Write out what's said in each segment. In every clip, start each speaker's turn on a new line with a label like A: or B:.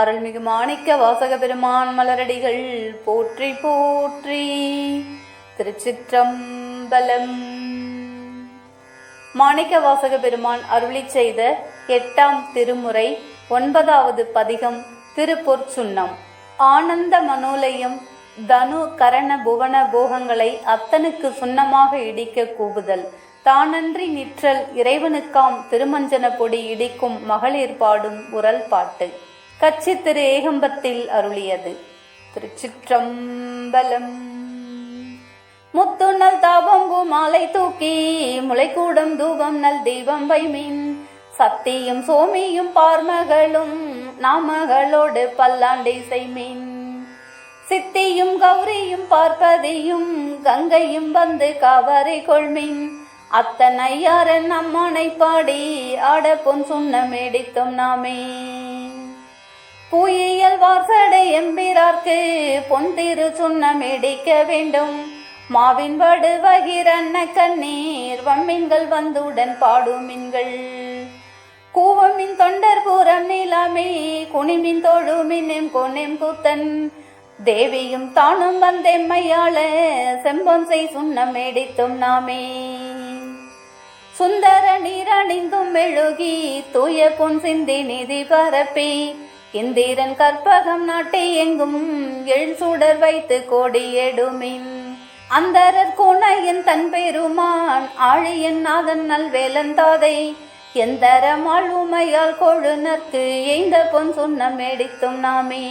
A: அருள்மிகு மாணிக்க வாசக பெருமான் மலரடிகள் போற்றி போற்றி. திருச்சிற்றம்பலம். மாணிக்க வாசக பெருமான் அருளிச் செய்த எட்டாம் திருமுறை ஒன்பதாவது பதிகம் திருப்பொற்சுண்ணம் ஆனந்த மனோலயம் தனு கரண புவன போகங்களை அத்தனுக்கு சுண்ணமாக இடிக்க கூவுதல். தானன்றி நிற்றல் இறைவனுக்காம் திருமஞ்சன பொடி இடிக்கும் மகளிர் பாடும் உரல் பாட்டு. கச்சி திரு ஏகம்பத்தில் அருளியது. திருச்சிற்றம்பலம். முத்துநல் தாபம் மாலை தூக்கி முளைக்கூடம் தூபம் நல் தீபம் வைமின். சத்தியும் சோமியும் பார்மகளும் நாமகளோடு பல்லாண்டை செய்மின். சித்தியும் கௌரியும் பார்ப்பதியும் கங்கையும் வந்து காவரை கொள்மின். அத்தனையாரன் அம்மானை பாடி ஆட பொன் சொன்ன மேடித்தோம் நாமே. புயியல் வார்சடை எம்பிரார்க்கு பொன் திரு இடிக்க வேண்டும். மாவின் வடு வகிரன்ன கண்ணீர் வம்மின்கள் வந்துடன் பாடுமின்கள் கூவமின் தொண்டர் பூரம் நிலாமே குனிமின் தொழுமின் கொன்னின் கூத்தன். தேவியும் தானும் வந்தெம்மையாள செம்பம் செய் சுண்ணம் மேடித்தும் நாமே. சுந்தர நீரணிந்தும் மெழுகி தூய பொன் சிந்தி நிதி பரப்பி இந்திரன் கற்பகம் நாட்டை எங்கும் எழு சுடர் வைத்து கோடியெடுமின். அந்தரர் கோணையின் தன் பெருமான் ஆழியன் நாதன் நல்வேலன் தாதை. எந்தரமாள் உமையால் கொழுனர்க்கு எய்ந்த பொன் சுண்ணம் மேடித்தும் நாமே.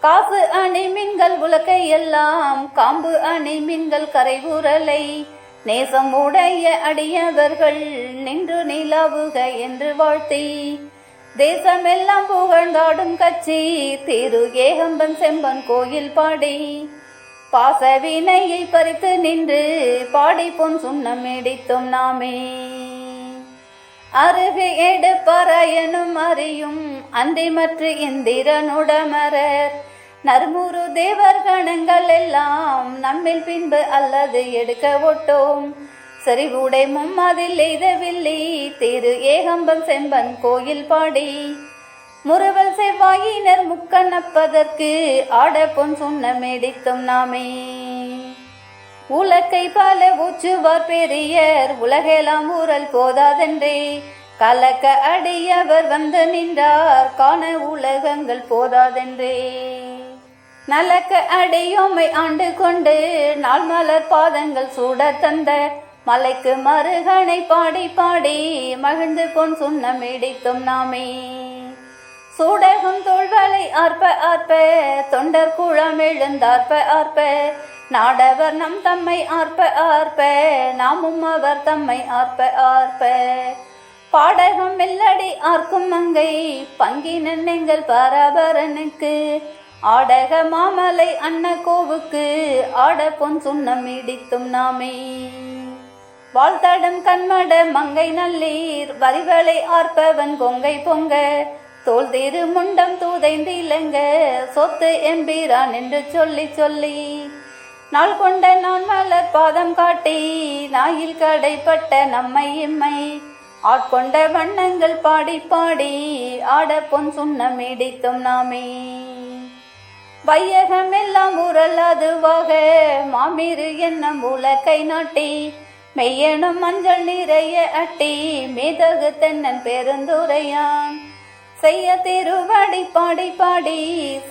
A: காப்பு அணி மின்கள் உலக்கை எல்லாம் காம்பு அணி மின்கள் கரைவுரலை நேசம் உடைய அடியவர்கள் நின்று நிலாவுக என்று வாழ்த்தி. தேசமெல்லாம் புகழ்ந்தாடும் கட்சி திரு ஏகம்பன் செம்பன் கோயில் பாடி. பாசவினையை பறித்து நின்று பாடி பொன் சுண்ணம் இடித்தோம் நாமே. அருகு எடுப்பறையனும் அறியும் அந்திமற்ற இந்திரனுடமரர் நர்முரு தேவர் கணங்கள் எல்லாம் நம்மில் பின்பு அல்லது எடுக்க ஒட்டோம். செறிவுடை மும்மதில் எய்தவில்லை. திரு ஏகம்பம் செம்பன் கோயில் பாடி. முறுவல் செவ்வாயினர் முக்கண்ணப்பதற்கு ஆட பொன் சொன்ன மேடித்தோம் நாமே. உலக்கை பல ஊச்சுவார் பெரியர் உலகெல்லாம் ஊரல் போதாதென்றே. கலக்க அடியவர் வந்து நின்றார் காண உலகங்கள் போதாதென்றே. நலக்க அடியோமை ஆண்டு கொண்டு நாள் மலர் பாதங்கள் சூட தந்த மலைக்கு மருகனை பாடி பாடி மகிழ்ந்து பொன் சுண்ண மேடித்தோம் நாமே. சூடகம் தோள்வலை ஆர்ப்ப ஆர்ப்ப தொண்டர் குளம் எழுந்தார்ப்ப ஆர்ப்ப. நாடவர் நம் தம்மை ஆர்ப்ப ஆர்ப்ப நாமும் அவர் தம்மை ஆர்ப்ப ஆர்ப்ப. பாடகம் மெல்லடி ஆர்க்கும் மங்கை பங்கினன் எங்கள் பரபரனுக்கு. ஆடக மாமலை அன்ன கோவுக்கு ஆட பொன் சுண்ணம் இடித்தும் நாமே. வாழ்த்தடம் கண்மட மங்கை நல்லீர் வரிவளை ஆர்ப்பவன் கொங்கை பொங்க. தோல் திரு முண்டம் இல்லைங்க சொத்து எம்பீரான் என்று சொல்லி சொல்லி. நாள் கொண்ட நான் மலர் பாதம் காட்டி நாயில் கடைப்பட்ட நம்மை இம்மை. ஆட்கொண்ட வண்ணங்கள் பாடி பாடி ஆட பொன் சுண்ணம் இடித்தும் நாமே. வையகம் எல்லாம் ஊரல் அதுவாக மாமிரு என்னும் உலக்கை நாட்டி மெய்யனும் மஞ்சள் நிறைய அட்டி மிதகு தென்னன் பெருந்துரையான். செய்ய திருவடி பாடி பாடி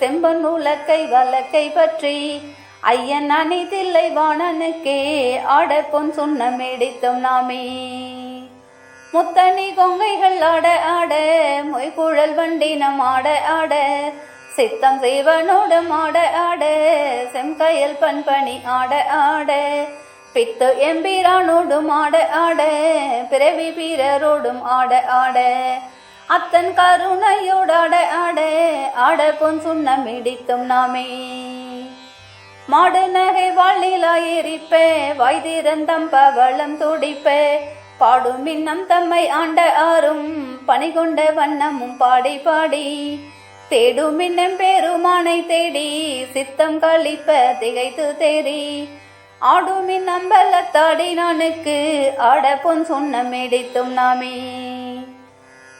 A: செம்பன் உலக்கை வலக்கை பற்றி. ஐயன் அணிதில்லை வாணனுக்கே ஆட பொன் சொன்ன மேடித்தோம் நாமே. முத்தனி கொங்கைகள் ஆட ஆட மொய்குழல் வண்டினம் ஆட ஆட சித்தம் செய்வனோடும் ஆட ஆட செம்கையல் பண்பணி ஆட ஆட. பித்து எம்பிரானோடும் ஆட ஆட பிறவி வீரரோடும் ஆட ஆட. அத்தன் கருணையோடாட ஆட ஆட பொன் சுண்ணம் இடித்தும் நாமே. மாடு நகை வாழிலாயிருப்பே வாய்திறந்தம் பவளம் துடிப்பே. பாடும் இன்னம் தம்மை ஆண்ட ஆறும் பணி கொண்ட வண்ணமும் பாடி பாடி. தேடும் இன்னம் பெருமானை தேடி சித்தம் கழிப்ப திகைத்து தேடி. ஆடும் நம்பலத்தாடி நானுக்கு. ஆட பொன் சொன்னம் இடித்தும் நாமே.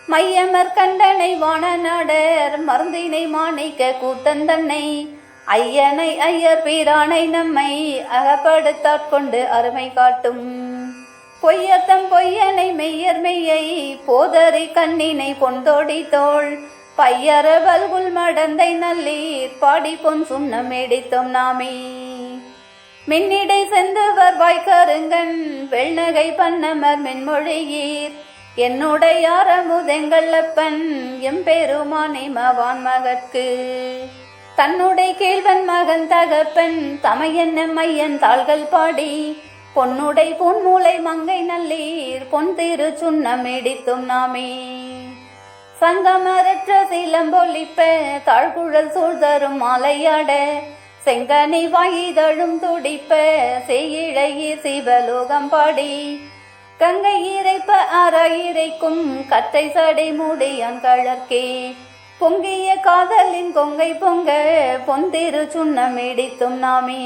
A: மையமர் கண்டனை வான நாடர் மருந்தினை மாணிக்க கூத்தந்தன்னை ஐயனை ஐயர் பீரானை நம்மை அகப்படுத்தாட்கொண்டு அருமை காட்டும். பொய்யத்தம் பொய்யனை மெய்யர் மெய்யை போதறி கண்ணினை பொந்தோடி தோள். பையர வல்குல் மடந்தை நல்லீர் பாடி பொன் சுண்ணம் எடித்தோம் நாமே. மின்னிடை செந்தவர் வாய்க்காருங்கன் வெள்நகை பண்ணமர் மென்மொழியீர். என்னுடையார முதெங்கல்லப்பன் எம்பெருமானை மவான் மகற்கு. தன்னுடைய கேள்வன் மகன் தகப்பன் தமையன்ன மையன் தாள்கள் பாடி. பொன்னுடை பொன்மூலை மங்கை நல்லீர் பொன் திரு சுண்ணம் இடித்தும் நாமே. சங்கமரற்ற சிலம்பொலிப்ப தாழ்குழல் சூழ்தரும் மாலையாட. செங்கனி வாயிதழும் துடிப்ப செய்யிழையே சிவலோகம் பாடி. கங்கை இறைப்ப அறையிறைக்கும் கத்தை சடை முடியான் கழற்கே. பொங்கிய காதலின் கொங்கை பொங்க பொந்திரு சுண்ணம் இடித்தும் நாமே.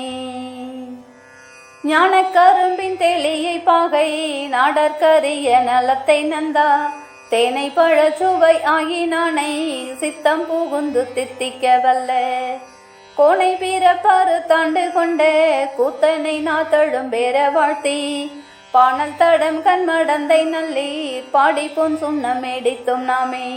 A: ஞான கரும்பின் தெளியை பாகை நாடற்கரிய நலத்தை நந்தா. தேனை பழச்சுவை ஆகினானை சித்தம் புகுந்து தித்திக்க வல்ல. கோனை பிறப்பாறு தாண்டு கொண்ட கூத்தனை நாத்தழும் பேர வாழ்த்தி. பானல் தடம் கண்மடந்தை நல்லி பாடி பொன் சுண்ணம் எடுத்தும் நாமே.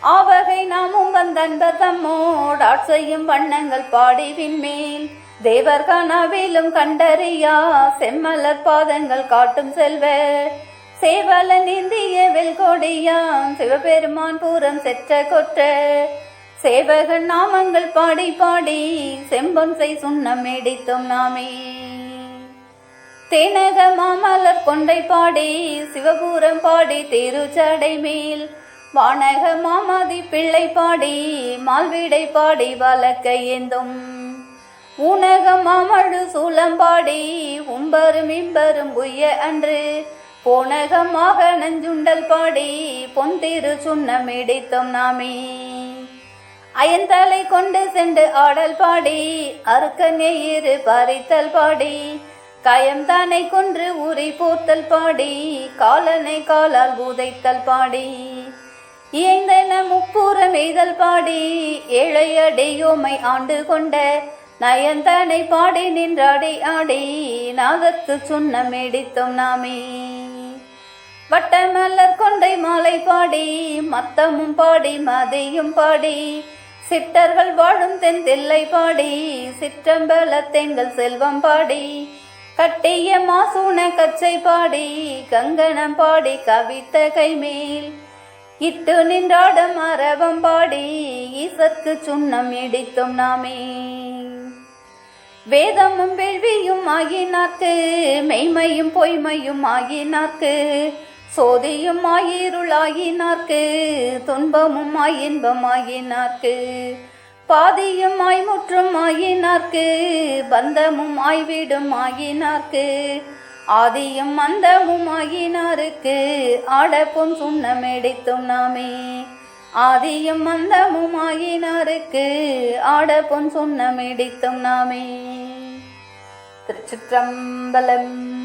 A: ஆவகை நாமும் வந்தன்பர் தம்மோடாட் செய்யும் வண்ணங்கள் பாடி விண்மேல். தேவர் கனவிலும் கண்டறியா செம்மலர் பாதங்கள் காட்டும் செல்வ. சேவலன் இந்திய வெல்கொடியாம் சிவபெருமான் பூரம் செற்ற கொற்ற. சேவகன் நாமங்கள் பாடி பாடி செம்பொன் செய் சுண்ணம் எடுத்தோம் நாமே. தேனக மாமலர் கொண்டை பாடி சிவபூரம் பாடி திருச்சடை மேல். வானக மாமாதி பிள்ளை பாடி மால்வீடை பாடி வழக்க ஏந்தும். ஊனக மாமழு சூளம்பாடி உம்பரும் இம்பரும் உய்ய அன்று. போனகமாக நஞ்சுண்டல் பாடி பொன் திரு சுண்ணம் இடித்தோம் நாமே. அயன்தலை கொண்டு சென்று ஆடல் பாடி அறுக்க நெய்யிரு பறித்தல் பாடி கயம் கொன்று உரி போர்த்தல் பாடி காலனை காலால் உதைத்தல் பாடி. இயந்தன முப்புறம் எய்தல் பாடி ஏழையடையோமை ஆண்டு கொண்ட நயந்தனை பாடி நின்றாடி ஆடி நாகத்து சுண்ணம் எடுத்தோம் நாமே. வட்டமல்லர் கொண்டை மாலை பாடி மத்தமும் பாடி மதியும் பாடி சித்தர்கள் வாழும் தென்தில்லை பாடி சிற்றம்பல தெங்கள் செல்வம் பாடி கட்டிய மாசூன கச்சை பாடி கங்கணம் பாடி கவித்த கைமேல் இட்டு நின்றாடும் அரவம் பாடி ஈசற்கு சுண்ணம் இடித்தோம் நாமே. வேதமும் வேள்வியும் ஆகினாக்கு மெய்மையும் பொய்மையும் ஆகினாக்கு சோதியும் ஆயிருள் ஆகினார்க்கு துன்பமும் ஆயின்பம் ஆகினார்க்கு பாதியும் ஆய்முற்றும் ஆகினார்க்கு பந்தமும் ஆய்விடும் ஆகினார்க்கு ஆதியும் அந்தமும் ஆகினாருக்கு ஆட பொன் சுண்ணம் எடுத்தும் நாமே. ஆதியும் அந்தமும் ஆகினாருக்கு ஆட பொன் சுண்ணம் நாமே. திருச்சிற்றம்பலம்